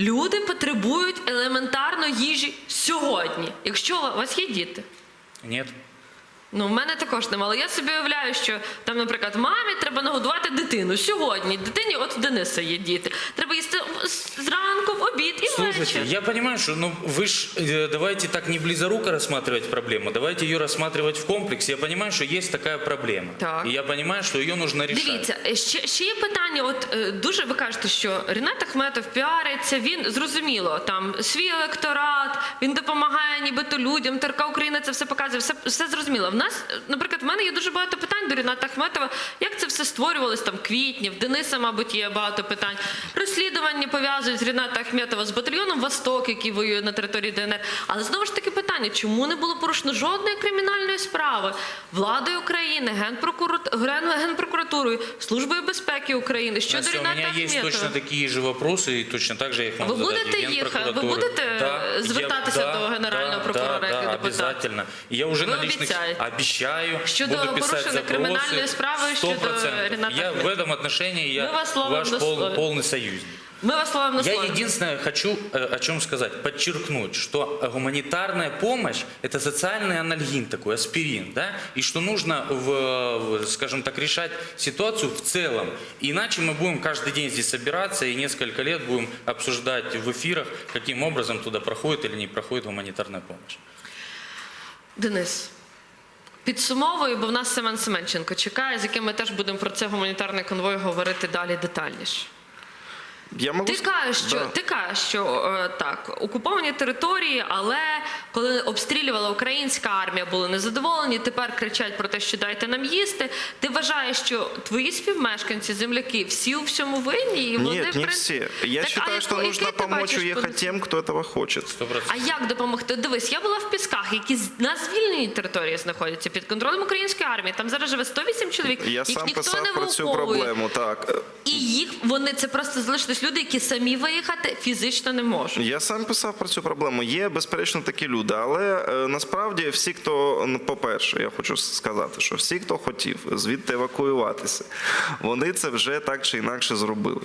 Люди потребують елементарно їжі сьогодні. Якщо у вас є діти. Нет. Ну, в мене також немало. Я собі уявляю, що там, наприклад, мамі треба нагодувати дитину. Сьогодні дитині, от у Дениса є діти. Треба їсти зранку, в обід і Слушайте, ввечері. я понимаю, что ну вы ж э, давайте так не близоруко рассматривать проблему, давайте ее рассматривать в комплексе. Я понимаю, что есть такая проблема. Так. И я понимаю, что ее нужно решать. Дивіться, е, ще, ще є питання. От е, дуже ви кажете, що Рінат Ахметов піариться. Він зрозуміло там свій електорат, він допомагає нібито людям. ТРК Україна це все показує. Все, все зрозуміло. В нас, наприклад, в мене є дуже багато питань до Ріната Ахметова. Як це все створювалось там квітні? В Дениса, мабуть, є багато питань. Розслідування пов'язують з Ріната Ахметова з батальйоном Восток, який воює на території ДНР. Але знову ж таки питання, чому не було порушено жодної кримінальної справи владою України, генпрокурат... Генпрокуратурою, службою безпеки України щодо у Ріната меня есть Ахметова? точно такие же вопросы, и точно так же я их могу Ви будете їх- ви будете Да, звертатися я- до да, Генерального да, прокурора да, як да, депутат? обязательно. И я уже Ви на личных... обіцяєте? Обещаю. Щодо буду писать порушення запросы. кримінальної справи щодо 100%. Ріната Я в Ахметова. этом отношении Ми я вас словом ваш до пол- слова. полный союзник. Ми вас словом на Я слово. единственное хочу э, о чем сказать, подчеркнуть, что э, гуманитарная помощь – это социальный анальгин такой, аспирин, да, и что нужно, в, в, скажем так, решать ситуацию в целом. Иначе мы будем каждый день здесь собираться и несколько лет будем обсуждать в эфирах, каким образом туда проходит или не проходит гуманитарная помощь. Денис. Підсумовую, бо в нас Семен Семенченко чекає, з яким ми теж будемо про це гуманітарний конвой говорити далі детальніше. Я могу... Ти кажеш, що Да. ти кажеш, що е, так, окуповані території, але коли обстрілювала українська армія, були незадоволені. Тепер кричать про те, що дайте нам їсти. Ти вважаєш, що твої співмешканці, земляки, всі у всьому винні, і вони в не все. Я Так, а считаю, яку- что який нужно ти помочь бачиш уехать потенціал? тем, кто этого хочет. Сто А як допомогти? Дивись, я була в Пісках, які на звільненій території знаходяться під контролем української армії. Там зараз живе 108 чоловік, Я їх сам ніхто писав не про цю проблему. Так І їх вони це просто залишились люди, які самі виїхати фізично не можуть. я сам писав про цю проблему. Є безперечно такі люди, але е, насправді всі, хто ну, по-перше, я хочу сказати, що всі, хто хотів звідти евакуюватися, вони це вже так чи інакше зробили.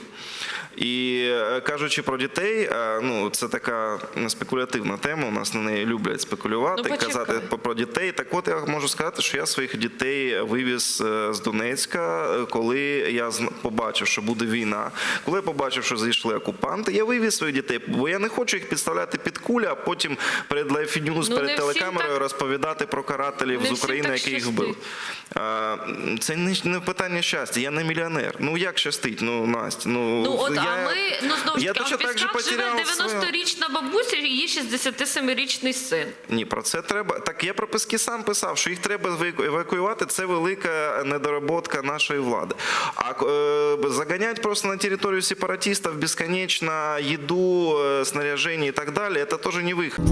І е, кажучи про дітей, е, ну це така спекулятивна тема. У нас на неї люблять спекулювати, Ну, казати про дітей. Так от я можу сказати, що я своїх дітей вивіз е, з Донецька, коли я побачив, що буде війна. Коли я побачив, що зайшли окупанти, я вивіз своїх дітей, бо я не хочу їх підставляти під кулі, а потім перед News, Ну, перед телекамерою так- розповідати про карателів не з України, які їх вбили. А, Це не, не питання щастя. Я не мільйонер. Ну як щастить? Ну Настя, ну Ну от, я, а ми ну знову ж таки, а в Пісках живе 90-річна бабуся і її 67-річний син. Ні, про це треба. Так я про Пески сам писав, що їх треба евакуювати. Це велика недоработка нашої влади. А е, заганять просто на територію сепаратистів безконечно бесконечно, еду, снаряжение и так далее, это тоже не вихід.